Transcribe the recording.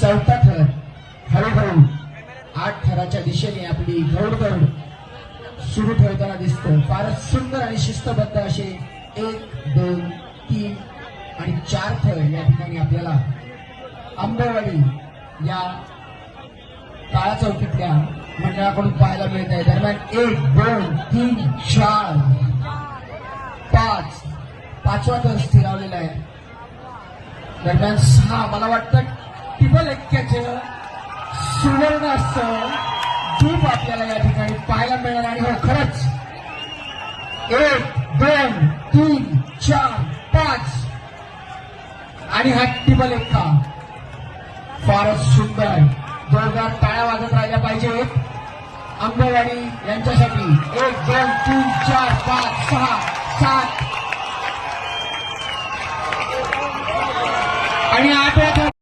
चौथा थर. हळूहळू आठ थराच्या दिशेने आपली गौडगौड सुरू ठेवताना दिसतो. फारच सुंदर आणि शिस्तबद्ध असे एक दोन तीन आणि चार थर या ठिकाणी आपल्याला आंबेवाडी या काळा चौकीतल्या मंडळाकडून पाहायला मिळत आहे दरम्यान एक दोन तीन चार पाच. पाचवा थर स्थिरावलेला आहे. दरम्यान सहा. मला वाटतं ट्रिपल ऐक्याचं सुवर्ण असं दूप आपल्याला या ठिकाणी पाहायला मिळणार आणि हो खरंच. एक दोन तीन चार पाच. आणि हा ट्रिपल एक्का फारच सुंदर जोरदार टाळ्या वाजत राहिल्या पाहिजेत. आंबेवाडी यांच्यासाठी एक दोन तीन चार पाच सहा सात. आणि आठव्या